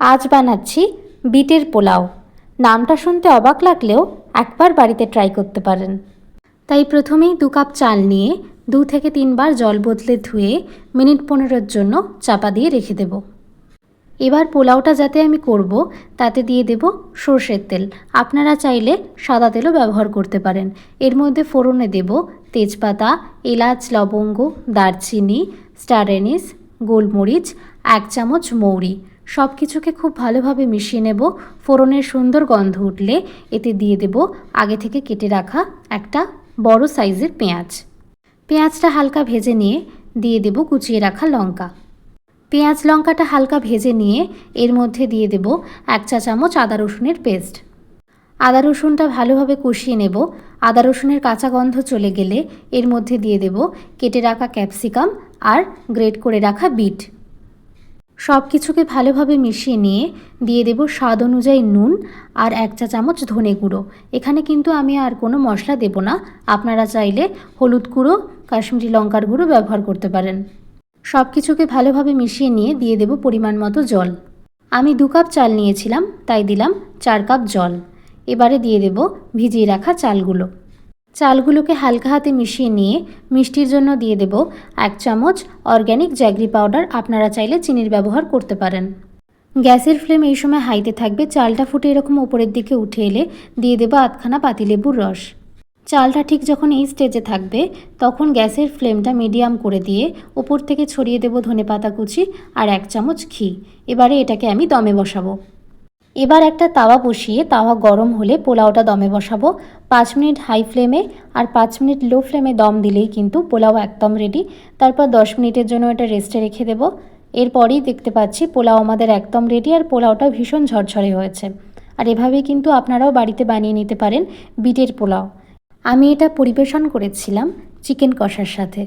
আজ বানাচ্ছি বিটের পোলাও। নামটা শুনতে অবাক লাগলেও একবার বাড়িতে ট্রাই করতে পারেন। তাই প্রথমেই দু কাপ চাল নিয়ে দু থেকে তিনবার জল বদলে ধুয়ে মিনিট পনেরোর জন্য চাপা দিয়ে রেখে দেব। এবার পোলাওটা যাতে আমি করব, তাতে দিয়ে দেব সর্ষের তেল। আপনারা চাইলে সাদা তেলও ব্যবহার করতে পারেন। এর মধ্যে ফোড়নে দেব তেজপাতা, এলাচ, লবঙ্গ, দারচিনি, স্টার এনিস গোলমরিচ, এক চামচ মৌরি। সব কিছুকে খুব ভালোভাবে মিশিয়ে নেব। ফোড়নের সুন্দর গন্ধ উঠলে এতে দিয়ে দেব আগে থেকে কেটে রাখা একটা বড় সাইজের পেঁয়াজ। পেঁয়াজটা হালকা ভেজে নিয়ে দিয়ে দেব কুচিয়ে রাখা লঙ্কা। পেঁয়াজ লঙ্কাটা হালকা ভেজে নিয়ে এর মধ্যে দিয়ে দেব এক চা চামচ আদা রসুনের পেস্ট। আদা রসুনটা ভালোভাবে কষিয়ে নেব। আদা রসুনের কাঁচা গন্ধ চলে গেলে এর মধ্যে দিয়ে দেব কেটে রাখা ক্যাপসিকাম আর গ্রেট করে রাখা বিট। সব কিছুকে ভালোভাবে মিশিয়ে নিয়ে দিয়ে দেব স্বাদ অনুযায়ী নুন আর এক চা চামচ ধনে গুঁড়ো। এখানে কিন্তু আমি আর কোনো মশলা দেব না। আপনারা চাইলে হলুদ গুঁড়ো, কাশ্মীরি লঙ্কার গুঁড়ো ব্যবহার করতে পারেন। সব কিছুকে ভালোভাবে মিশিয়ে নিয়ে দিয়ে দেব পরিমাণ মতো জল। আমি দু কাপ চাল নিয়েছিলাম, তাই দিলাম চার কাপ জল। এবারে দিয়ে দেব ভিজিয়ে রাখা চালগুলো। চালগুলোকে হালকা হাতে মিশিয়ে নিয়ে মিষ্টির জন্য দিয়ে দেব এক চামচ অর্গ্যানিক জ্যাগরি পাউডার। আপনারা চাইলে চিনির ব্যবহার করতে পারেন। গ্যাসের ফ্লেম এই সময় হাইতে থাকবে। চালটা ফুটে এরকম ওপরের দিকে উঠে এলে দিয়ে দেবো আধখানা পাতিলেবুর রস। চালটা ঠিক যখন এই স্টেজে থাকবে, তখন গ্যাসের ফ্লেমটা মিডিয়াম করে দিয়ে ওপর থেকে ছড়িয়ে দেবো ধনেপাতা কুচি আর এক চামচ ঘি। এবারে এটাকে আমি দমে বসাবো। এবার একটা তাওয়া বসিয়ে তাওয়া গরম হলে পোলাওটা দমে বসাবো। পাঁচ মিনিট হাই ফ্লেমে আর পাঁচ মিনিট লো ফ্লেমে দম দিলেই কিন্তু পোলাও একদম রেডি তারপর দশ মিনিটের জন্য এটা রেস্টে রেখে দেবো। এরপরেই দেখতে পাচ্ছি পোলাও আমাদের একদম রেডি আর পোলাওটা ভীষণ ঝরঝরে হয়েছে। আর এভাবেই কিন্তু আপনারাও বাড়িতে বানিয়ে নিতে পারেন বিটের পোলাও। আমি এটা পরিবেশন করেছিলাম চিকেন কষার সাথে।